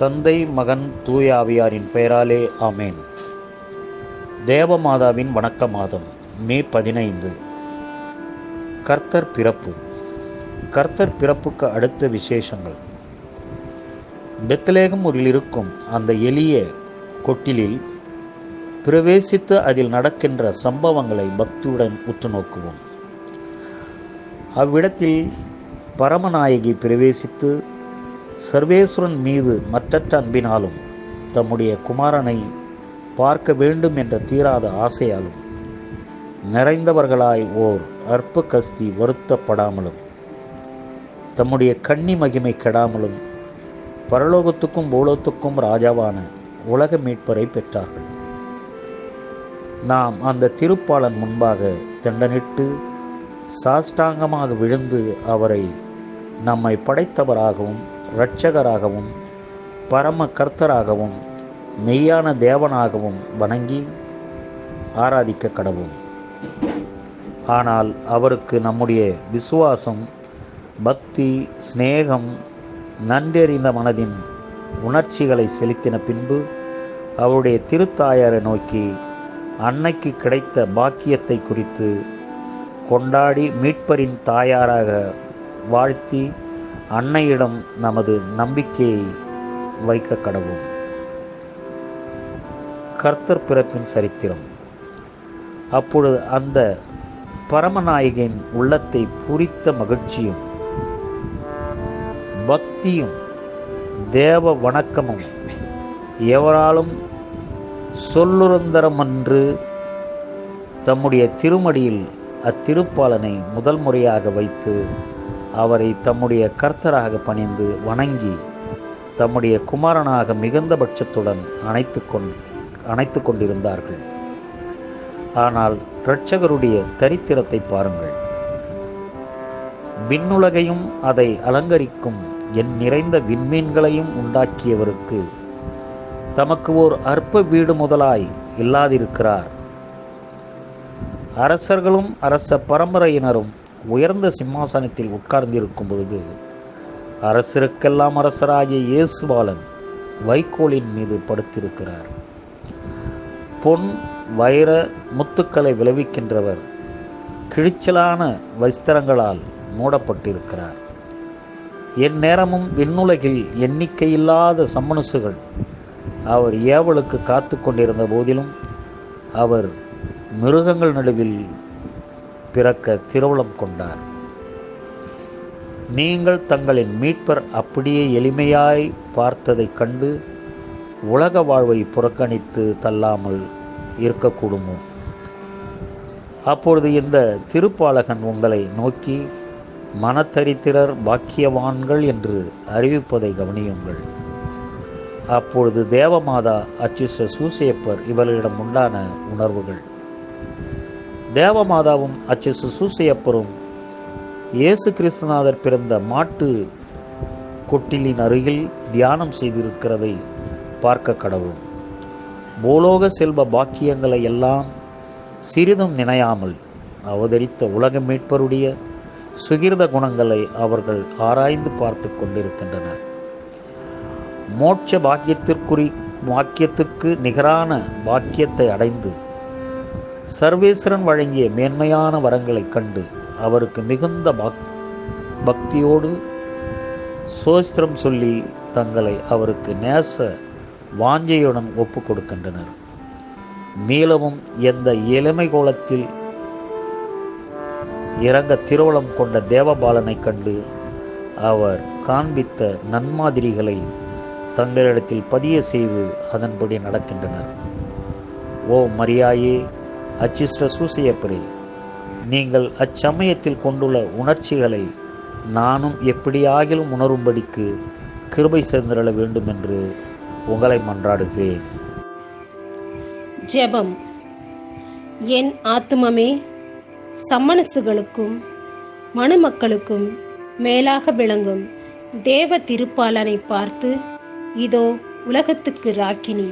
தந்தை மகன் தூயாவியாரின் பெயராலே ஆமேன். தேவமாதாவின் வணக்க மாதம் மே பதினைந்து. கர்த்தர் பிறப்பு. கர்த்தர் பிறப்புக்கு அடுத்த விசேஷங்கள். பெத்லேகம் ஊரில் இருக்கும் அந்த எளிய கொட்டிலில் பிரவேசித்து அதில் நடக்கின்ற சம்பவங்களை பக்தியுடன் உற்று நோக்குவோம் அவ்விடத்தில் பரமநாயகி பிரவேசித்து சர்வேஸ்வரன் மீது மற்றற்ற அன்பினாலும் தம்முடைய குமாரனை பார்க்க வேண்டும் என்ற தீராத ஆசையாலும் நிறைந்தவர்களாய் ஓர் அற்ப கஸ்தி வருத்தப்படாமலும் தம்முடைய கன்னி மகிமை கெடாமலும் பரலோகத்துக்கும் பூலோகத்துக்கும் ராஜாவான உலக மீட்பரை பெற்றார்கள். நாம் அந்த திருப்பாளன் முன்பாக தண்டனிட்டு சாஷ்டாங்கமாக விழுந்து அவரை நம்மை படைத்தவராகவும் இரட்சகராகவும் பரம கர்த்தராகவும் மெய்யான தேவனாகவும் வணங்கி ஆராதிக்க கடவும் ஆனால் அவருக்கு நம்முடைய விசுவாசம் பக்தி சிநேகம் நன்றறிந்த மனதின் உணர்ச்சிகளை செலுத்தின பின்பு அவருடைய திருத்தாயாரை நோக்கி அன்னைக்கு கிடைத்த பாக்கியத்தை குறித்து கொண்டாடி மீட்பரின் தாயாராக வாழ்த்தி அன்னையிடம் நமது நம்பிக்கையை வைக்க கடவும் கர்த்தர் பிறப்பின் சரித்திரம். அப்பொழுது அந்த பரமநாயகின் உள்ளத்தை புரித்த மகிழ்ச்சியும் பக்தியும் தேவ வணக்கமும் எவராலும் சொல்லுரந்தரமன்று தம்முடைய திருமடியில் அத்திருப்பாலனை முதல் முறையாக வைத்து அவரை தம்முடைய கர்த்தராக பணிந்து வணங்கி தம்முடைய குமாரனாக மிகுந்த பட்சத்துடன் அணைத்து கொண் அணைத்து கொண்டிருந்தார்கள். ஆனால் இரட்சகருடைய தரித்திரத்தை பாருங்கள். விண்ணுலகையும் அதை அலங்கரிக்கும் என் நிறைந்த விண்மீன்களையும் உண்டாக்கியவருக்கு தமக்கு ஓர் அற்ப வீடு முதலாய் இல்லாதிருக்கிறார். அரசர்களும் அரச பரம்பரையினரும் உயர்ந்த சிம்மாசனத்தில் உட்கார்ந்திருக்கும் பொழுது அரசருக்கெல்லாம் அரசராகிய இயேசுபாலன் வைக்கோலின் மீது படுத்திருக்கிறார். பொன் வைர முத்துக்களை விளைவிக்கின்றவர் கிழிச்சலான வஸ்திரங்களால் மூடப்பட்டிருக்கிறார். என் நேரமும் விண்ணுலகில் எண்ணிக்கையில்லாத சம்மனுசுகள் அவர் ஏவலுக்கு காத்து கொண்டிருந்த போதிலும் அவர் மிருகங்கள் நடுவில் பிறக்க திருவுளம் கொண்டார். நீங்கள் தங்களின் மீட்பர் அப்படியே எளிமையாய் பார்த்ததைக் கண்டு உலக வாழ்வை புறக்கணித்து தள்ளாமல் இருக்கக்கூடுமோ? அப்பொழுது இந்த திருப்பாலகன் உங்களை நோக்கி மனத்தரித்திரர் பாக்கியவான்கள் என்று அறிவிப்பதை கவனியுங்கள். அப்பொழுது தேவமாதா அச்சிஸ்ட சூசையப்பர் இவர்களிடம் உண்டான உணர்வுகள். தேவமாதாவும் அச்சிஸ்ட சூசையப்பரும் இயேசு கிறிஸ்துநாதர் பிறந்த மாட்டு கொட்டிலின் அருகில் தியானம் செய்திருக்கிறதை பார்க்க கடவும் பூலோக செல்வ பாக்கியங்களை எல்லாம் சிறிதும் நினையாமல் அவதரித்த உலக மீட்பருடைய சுகிர்த குணங்களை அவர்கள் ஆராய்ந்து பார்த்து கொண்டிருக்கின்றனர். மோட்ச பாக்கியத்திற்குறி பாக்கியத்துக்கு நிகரான பாக்கியத்தை அடைந்து சர்வேஸ்வரன் வழங்கிய மேன்மையான வரங்களைக் கண்டு அவருக்கு மிகுந்த பக் பக்தியோடு சோஸ்திரம் சொல்லி தங்களை அவருக்கு நேச வாஞ்சையுடன் ஒப்பு கொடுக்கின்றனர். மீளவும் எந்த எளிமை கோலத்தில் இறங்க திருவளம் கொண்ட தேவபாலனை கண்டு அவர் காண்பித்த நன்மாதிரிகளை தங்களிடத்தில் பதிய செய்து அதன்படி நடக்கின்றனர். ஓ மரியாயே அச்சிஷ்ட சூசையப்பரே நீங்கள் அச்சமயத்தில் கொண்டுள்ள உணர்ச்சிகளை நானும் எப்படியாகிலும் உணரும்படிக்கு கிருபை சேர்ந்திரள வேண்டும் என்று உங்களை மன்றாடுகிறேன். ஜெபம். என் ஆத்மமே சம்மனசுகளுக்கும் மணுமக்களுக்கும் மேலாக விளங்கும் தேவ திருப்பாலனை பார்த்து இதோ உலகத்துக்கு ராக்கினி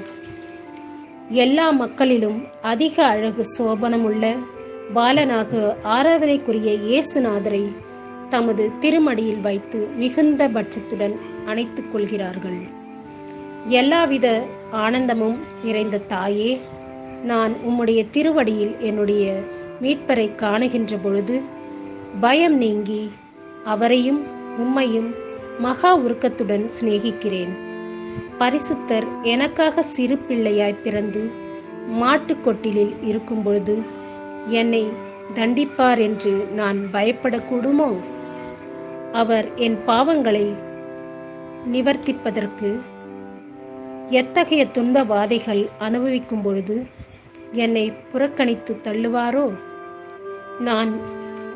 எல்லா மக்களிலும் அதிக அழகு சோபனமுள்ள பாலனாக ஆராதனைக்குரிய இயேசுநாதரை தமது திருமடியில் வைத்து மிகுந்த பட்சத்துடன் அணைத்துக் கொள்கிறார்கள். எல்லாவித ஆனந்தமும் நிறைந்த தாயே நான் உம்முடைய திருவடியில் என்னுடைய மீட்பரை காணுகின்ற பொழுது பயம் நீங்கி அவரையும் உம்மையும் மகா உருக்கத்துடன் சிநேகிக்கிறேன். பரிசுத்தர் எனக்காக சிறு பிள்ளையாய் பிறந்து மாட்டுக்கொட்டிலில் இருக்கும் பொழுது என்னை தண்டிப்பார் என்று நான் பயப்படக்கூடுமோ? அவர் என் பாவங்களை நிவர்த்திப்பதற்கு எத்தகைய துன்ப வாதைகள் அனுபவிக்கும் பொழுது என்னை புறக்கணித்து தள்ளுவாரோ? நான்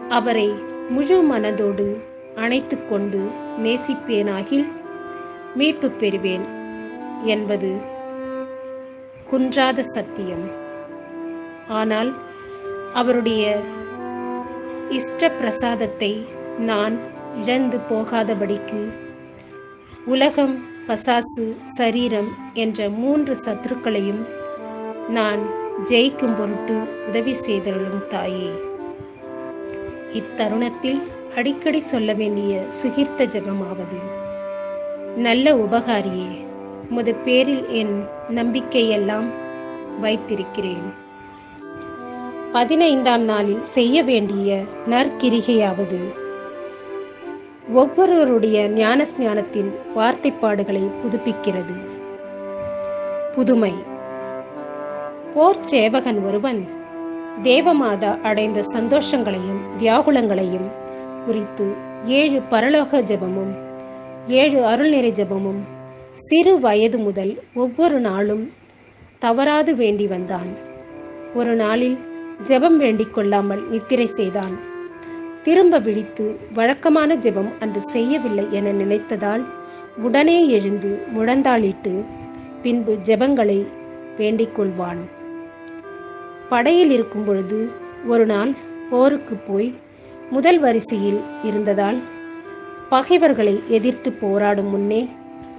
அவரை முழு மனதோடு அணைத்து கொண்டு நேசிப்பேனாகில் மீட்பு பெறுவேன். என்பது குன்றாத சத்தியம். ஆனால் அவருடைய இஷ்ட பிரசாதத்தை நான் இழந்து போகாதபடிக்கு உலகம் பசாசு சரீரம் என்ற மூன்று சத்துருக்களையும் நான் ஜெயிக்கும் பொருட்டு உதவி செய்தருளும் தாயே. இத்தருணத்தில் அடிக்கடி சொல்ல வேண்டிய சுகிர்த்த ஜபமாவது. நல்ல உபகாரியே உமது பேரில் என் நம்பிக்கையெல்லாம் வைத்திருக்கிறேன். பதினைந்தாம் நாளில் செய்ய வேண்டிய நற்கிரிகையாவது ஒவ்வொருவருடைய ஞானஸ்ஞானத்தின் வார்த்தைப்பாடுகளை புதுப்பிக்கிறது. புதுமை. போர் சேவகன் ஒருவன் தேவமாதா அடைந்த சந்தோஷங்களையும் வியாகுலங்களையும் குறித்து ஏழு பரலோக ஜெபமும் ஏழு அருள்நிறை ஜெபமும் சிறு வயது முதல் ஒவ்வொரு நாளும் தவறாது வேண்டி வந்தான். ஒரு நாளில் ஜெபம் வேண்டிக் கொள்ளாமல் நித்திரை செய்தான். திரும்ப விழித்து வழக்கமான ஜெபம் அன்று செய்யவில்லை என நினைத்ததால் உடனே எழுந்து முழந்தாளிட்டு பின்பு ஜெபங்களை வேண்டிக் கொள்வான். படையில் இருக்கும் பொழுது ஒரு நாள் போருக்கு போய் முதல் வரிசையில் இருந்ததால் பகைவர்களை எதிர்த்து போராடும் முன்னே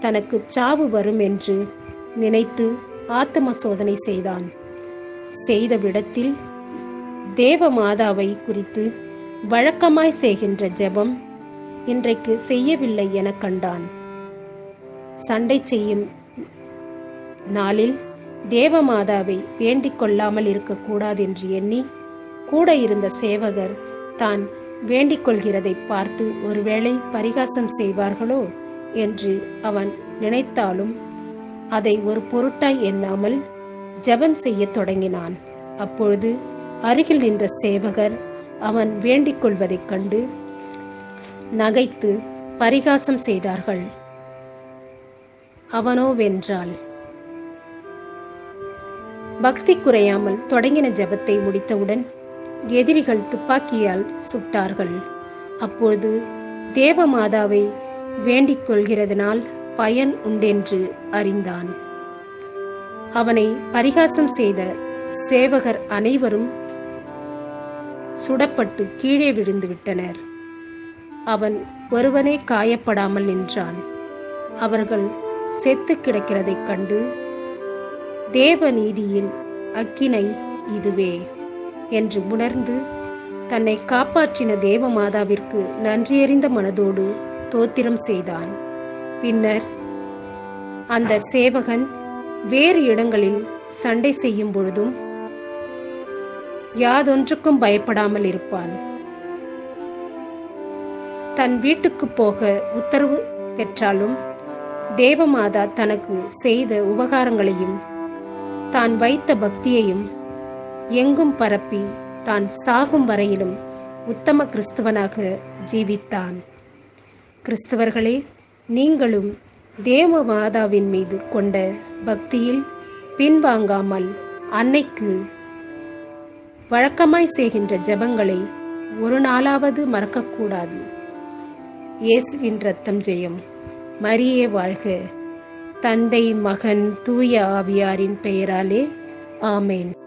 தனக்கு சாவு வரும் என்று நினைத்து ஆத்ம சோதனை செய்தான். செய்த விடத்தில் தேவ மாதாவை குறித்து வழக்கமாய் செய்கின்ற ஜெபம் இன்றைக்கு செய்யவில்லை என கண்டான். சண்டை செய்யும் நாளில் தேவமாதாவை வேண்டிக் கொள்ளாமல் இருக்கக்கூடாது என்று எண்ணி கூட இருந்த சேவகர் தான் வேண்டிக் கொள்கிறதை பார்த்து ஒருவேளை பரிகாசம் செய்வார்களோ? என்று அவன் நினைத்தாலும் அதை ஒரு பொருட்டாய் எண்ணாமல் ஜெபம் செய்யத் தொடங்கினான். அப்பொழுது அருகில் நின்ற சேவகர் அவன் வேண்டிக் கொள்வதைக் கண்டு நகைத்து பரிகாசம் செய்தார்கள். அவனோ வென்றாள். பக்தி குறையாமல் தொடங்கின ஜெபத்தை முடித்தவுடன் எதிரிகள் துப்பாக்கியால் சுட்டார்கள். அப்பொழுது தேவமாதாவை வேண்டிக் கொள்கிறதனால் பயன் உண்டென்று அறிந்தான். அவனை பரிகாசம் செய்த சேவகர் அனைவரும் சுடப்பட்டு கீழே விழுந்து விட்டனர். அவன் ஒருவனே காயப்படாமல் நின்றான். அவர்கள் செத்து கிடக்கிறதைக் கண்டு தேவநீதியின் அக்கினை இதுவே என்று உணர்ந்து தன்னை காப்பாற்றின தேவமாதாவிற்கு நன்றியறிந்த மனதோடு தோத்திரம் செய்தான். பின்னர் அந்த சேவகன் வேறு இடங்களில் சண்டை செய்யும் பொழுதும் யாதொன்றுக்கும் பயப்படாமல் இருப்பான். தன் வீட்டுக்கு போக உத்தரவு பெற்றாலும் தேவமாதா தனக்கு செய்த உபகாரங்களையும் தான் வைத்த பக்தியையும் எங்கும் பரப்பி தான் சாகும் வரையிலும் உத்தம கிறிஸ்துவனாக ஜீவித்தான். கிறிஸ்தவர்களே நீங்களும் தேவ மாதாவின் மீது கொண்ட பக்தியில் பின்வாங்காமல் அன்னைக்கு வழக்கமாய் செய்கின்ற ஜெபங்களை ஒரு நாளாவது மறக்கக்கூடாது. இயேசுவின் ரத்தம் ஜெயம். மரியே வாழ்க. தந்தை மகன் தூய ஆவியாரின் பெயராலே. ஆமேன்.